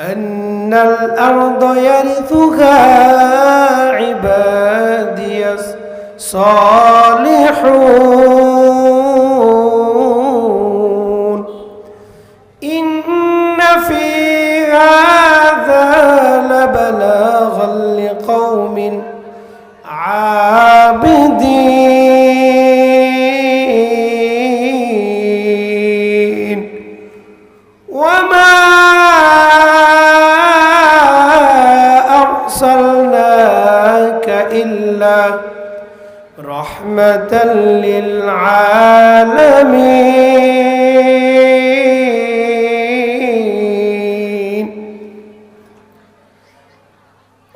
أن الأرض يرثها عبادي الصالحون. إن في هذا لبلاغا لقوم أرسلناك إلا رحمة للعالمين.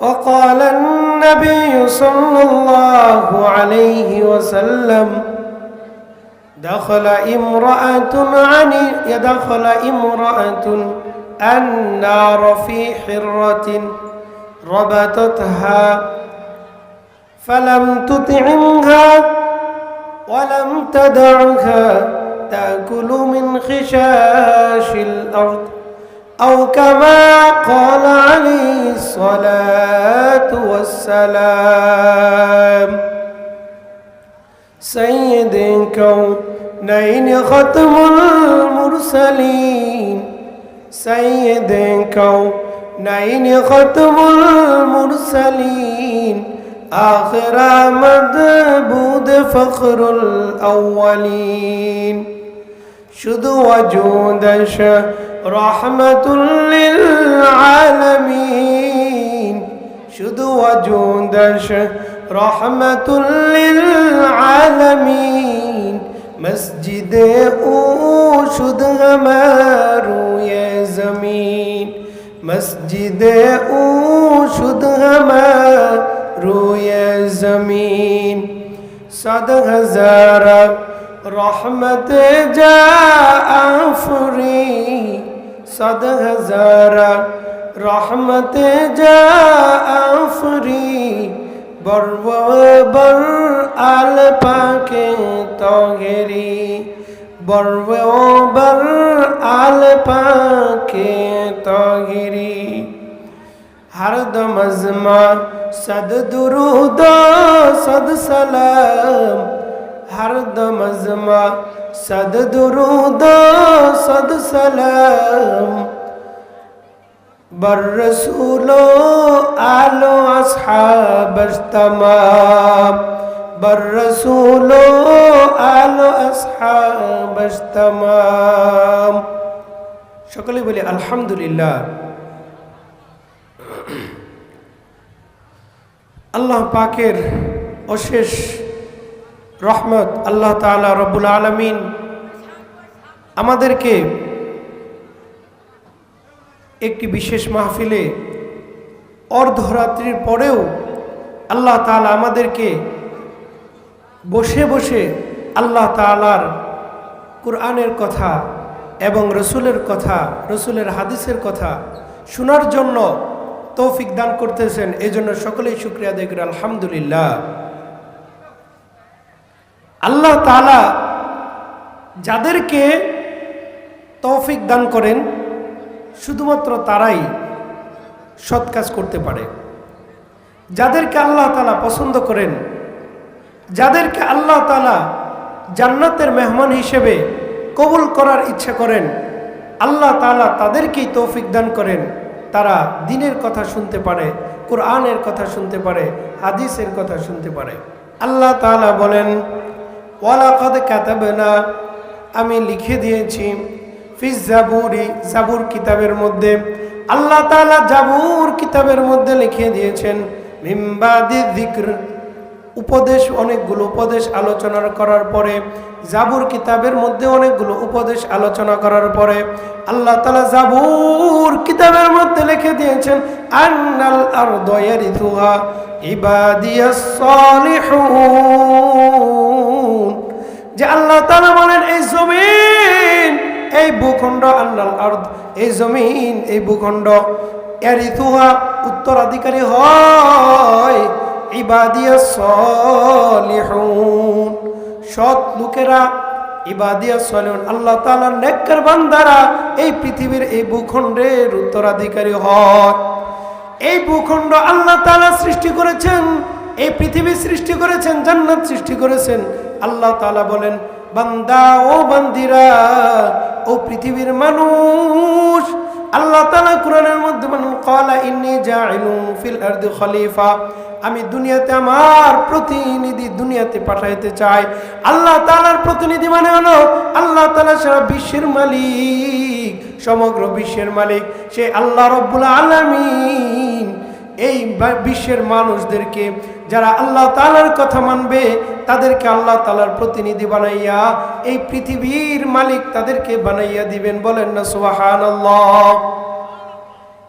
وقال النبي صلى الله عليه وسلم دخل امرأة عن يدخل امرأة النار في حرة ربطتها فلم تطعمها ولم تدعها تأكل من خشاش الأرض أو كما قال عليه الصلاة والسلام. سيد كونين ختم المرسلين. سيد نعين ختم المرسلين. آخر آمد بود فخر الأولين. شد وجودش رحمة للعالمين. شد وجودش رحمة للعالمين. مسجد أو شد غمارو يا زمين. मस्जिद ऊ शुद्ध रोय ज़मीन। सद हज़ार रहमत जा आफरी सद हज़ार रहमत जा आफरी বর্বর আল পাকে তগেরি बर आल पा হরদম আজমা সদ দুরুদ সদ সালাম হরদম আজমা সদ দুরুদ সদ সালাম বর রসুলো আলো আসহাব তমাম বর রসুলো আলো আসহাব তমাম সকলে বলি, আলহামদুলিল্লাহ। আল্লাহ পাকের অশেষ রহমত আল্লাহ তালা রব্বুল আলমিন আমাদেরকে একটি বিশেষ মাহফিলে অর্ধরাত্রির পরেও আল্লাহ তালা আমাদেরকে বসে বসে আল্লাহ তালার কোরআনের কথা এবং রসুলের কথা, রসুলের হাদিসের কথা শোনার জন্য তৌফিক দান করতেছেন। এই জন্য সকলেই শুক্রিয়া দেখ আলহামদুলিল্লাহ। আল্লাহ তালা যাদেরকে তৌফিক দান করেন, শুধুমাত্র তারাই সৎ কাজ করতে পারে। যাদেরকে আল্লাহ তালা পছন্দ করেন, যাদেরকে আল্লাহ তালা জান্নাতের মেহমান হিসেবে কবুল করার ইচ্ছা করেন, আল্লাহ তালা তাদেরকেই তৌফিক দান করেন। তারা দিনের কথা শুনতে পারে, কোরআনের কথা শুনতে পারে, হাদিসের কথা শুনতে পারে। আল্লাহ তালা বলেন, ওয়ালাকদ কাতাবনা আমি লিখে দিয়েছি ফিজ জাবুরি জাবুর কিতাবের মধ্যে। আল্লাহ তালা জাবুর কিতাবের মধ্যে লিখে দিয়েছেন মিম্বাদি যিকর উপদেশ, অনেকগুলো উপদেশ আলোচনা করার পরে, জাবুর কিতাবের মধ্যে অনেকগুলো উপদেশ আলোচনা করার পরে, আল্লাহ তালা জাবুর কিতাবের মধ্যে দিয়েছেন, আন্নাল আর ইবাদিয়াস সালিহুন। যে আল্লাহ তালা বলেন, এই জমিন, এই ভূখণ্ড, আন্নাল আর্দ, এই জমিন, এই ভূখণ্ড এরিথুহা উত্তরাধিকারী হয়, ইবাদিয়া সৎ লোকেরা ইবাদিয়া সলেন আল্লাহ তাআলার নেককার বান্দারা এই পৃথিবীর এই ভূখণ্ডের উত্তরাধিকারী হয়। এই ভূখণ্ড আল্লাহ তাআলা সৃষ্টি করেছেন, এই পৃথিবী সৃষ্টি করেছেন, জান্নাত সৃষ্টি করেছেন। আল্লাহ তাআলা বলেন, বান্দা ও বান্দিরা, ও পৃথিবীর মানুষ, আল্লাহ তাআলা কোরআনের মধ্যে আরদি খলিফা। আমি দুনিয়াতে আমার প্রতিনিধি দুনিয়াতে পাঠাইতে চাই। আল্লাহ তালার প্রতিনিধি মানে হলো আল্লাহ তালা সারা বিশ্বের মালিক, সমগ্র বিশ্বের মালিক। সে আল্লাহ রব্বুল আলামিন। এই বিশ্বের মানুষদেরকে যারা আল্লাহ তালার কথা মানবে, তাদেরকে আল্লাহ তালার প্রতিনিধি বানাইয়া এই পৃথিবীর মালিক তাদেরকে বানাইয়া দিবেন। বলেন না, সুবহানাল্লাহ।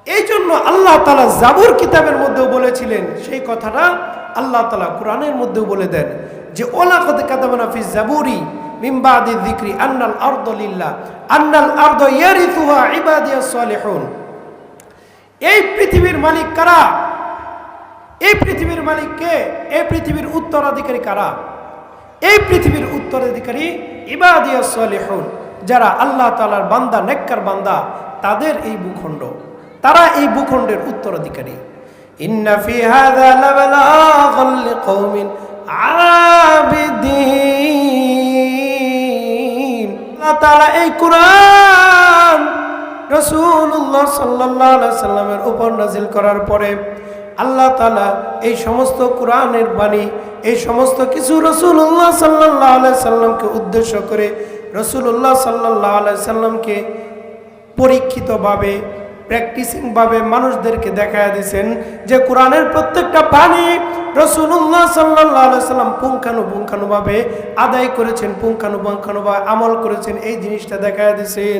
এই জন্য আল্লাহ তালা জাবুর কিতাবের মধ্যেও বলেছিলেন, সেই কথাটা আল্লাহ তালা কোরআনের মধ্যেও বলে দেন যে ওলা কত কাতাবানা ফি জাবুরি মিম্বাদি যিকরি আন্নাল আরদ লিল্লাহ, আন্নাল আরদ ইয়ারিথুহা ইবাদিয়াস সালিহুন। এই পৃথিবীর মালিক কারা? এই পৃথিবীর মালিক কে? এই পৃথিবীর উত্তরাধিকারী কারা? এই পৃথিবীর উত্তরাধিকারী ইবাদিয়াস সালিহুন, যারা আল্লাহ তাআলার বান্দা, নেককার বান্দা, তাদের এই ভূখণ্ড। তারা এই ভূখণ্ডের উত্তরাধিকারী। তাআলা এই কোরআন রাসূলুল্লাহ সাল্লাল্লাহু আলাইহি সাল্লামের উপর নাজিল করার পরে আল্লাহ তাআলা এই সমস্ত কোরআনের বাণী, এই সমস্ত কিছু রাসূলুল্লাহ সাল্লাল্লাহু আলাইহি সাল্লামকে উদ্দেশ্য করে রাসূলুল্লাহ সাল্লাল্লাহু আলাইহি সাল্লামকে পরীক্ষিতভাবে প্র্যাকটিসিংভাবে মানুষদেরকে দেখা দিয়েছেন যে কোরআনের প্রত্যেকটা পানি রসুল্লাহ পুঙ্খানু পুঙ্খানুভাবে পুঙ্খানুপুঙ্খানুভাবে আদায় করেছেন, পুঙ্খানু পুঙ্খানুভাবে আমল করেছেন, এই জিনিসটা দেখা দিয়েছেন।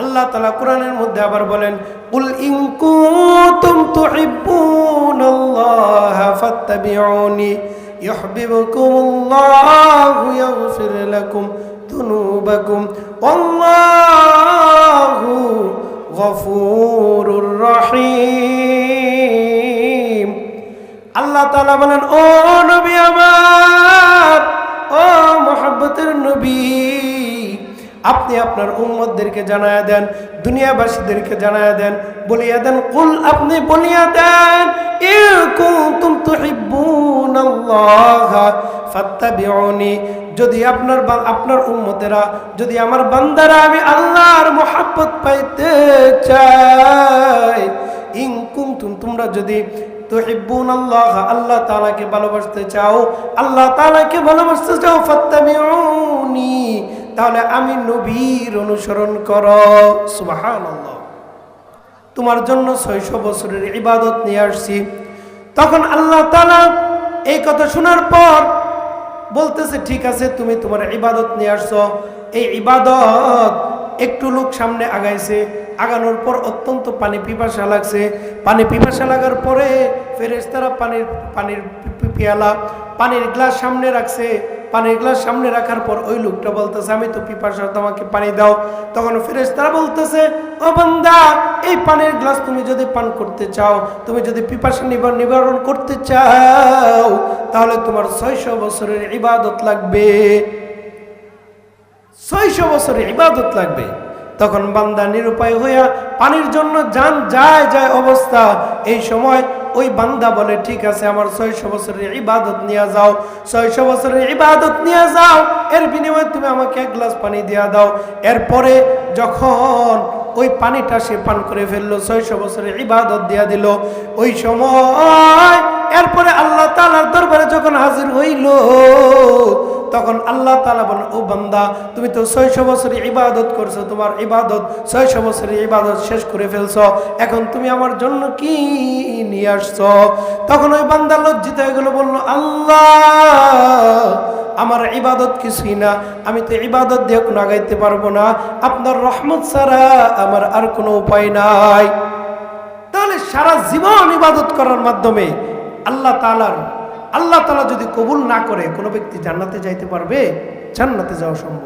আল্লাহ তালা কোরআনের মধ্যে আবার বলেন, উল ইংকুতুম গফুরুর রহিম। আল্লাহ তাআলা বলেন, ও নবী আমার, ও মোহাব্বতের নবী, আপনি আপনার উম্মতদেরকে জানায়া দেন, দুনিয়াবাসীদেরকে জানায়া দেন, বলিয়া দেন, কুল আপনি বলিয়া দেন, ইন কুনতুম তুহিব্বুনাল্লাহ ফাত্তাবিউনি। যদি আপনার আপনার উম্মতেরা, যদি আমার বান্দারা আমি আল্লাহর মোহাব্বত পাইতে চাই, ইন কুনতুম, তোমরা যদি আল্লাহ তাআলাকে ভালোবাসতে চাও, আল্লাহ তাআলাকে ভালোবাসতে চাও, ফাত্তাবিউনি, তাহলে আমি নবীর অনুসরণ করো। সুবহানাল্লাহ। তোমার জন্য ছয়শো বছরের ইবাদত নিয়ে আসছি। তখন আল্লাহ তাআলা এই কথা শোনার পর বলতেছে, ঠিক আছে, তুমি তোমার ইবাদত নিয়ে আসছো। এই ইবাদত একটু লোক সামনে আগাইছে। আগানোর পর অত্যন্ত পানি পিপাসা লাগছে। পানি পিপাসা লাগার পরে ফেরেস্তারা পানির পানির পেয়ালা, পানির গ্লাস সামনে রাখছে। পানির গ্লাস সামনে রাখার পর ওই লোকটা বলতেছে, আমি তো পিপাসা তোমাকে পানি দাও। তখন ফেরেশতারা বলতেছে, ও বান্দা, এই পানির গ্লাস তুমি যদি পান করতে চাও, তুমি যদি পিপাসা নিবার নিবারণ করতে চাও, তাহলে তোমার ছয়শো বছরের ইবাদত লাগবে। ছয়শো বছরের ইবাদত লাগবে। তখন বান্দা নিরুপায় হইয়া পানির জন্য যান, যায় যায় অবস্থা। এই সময় ওই বান্দা বলে, ঠিক আছে, আমার ছয়শো বছরের ইবাদত নিয়ে যাও, ছয়শো বছরের ইবাদত নিয়ে যাও। এর বিনিময়ে তুমি আমাকে এক গ্লাস পানি দিয়া দাও। এরপরে যখন ওই পানিটা সে পান করে ফেলল, ছয়শো বছরের ইবাদত দিয়া দিল, ওই সময় এরপরে আল্লাহ তালার দরবারে যখন হাজির হইল তখন আল্লাহ তালা বলেন, ও বান্দা, তুমি তো ছয়শো বছরের ইবাদত করছ, তোমার ইবাদত ছয়শো বছরের ইবাদত শেষ করে ফেলছো। এখন তুমি আমার জন্য কি নিয়ে আসছো? তখন ওই বান্দা লজ্জিত হয়ে গেলো, বলল, আল্লাহ, আমার ইবাদত কিছুই না। আমি তো ইবাদত দিয়ে কোনো আগাইতে পারব না। আপনার রহমত ছাড়া আমার আর কোনো উপায় নাই। তাহলে সারা জীবন ইবাদত করার মাধ্যমে আল্লাহ তালার আল্লাহ তালা যদি কবুল না করে কোনো ব্যক্তি জান্নাতে যাইতে পারবে জান্নাতে যাওয়া সম্ভব।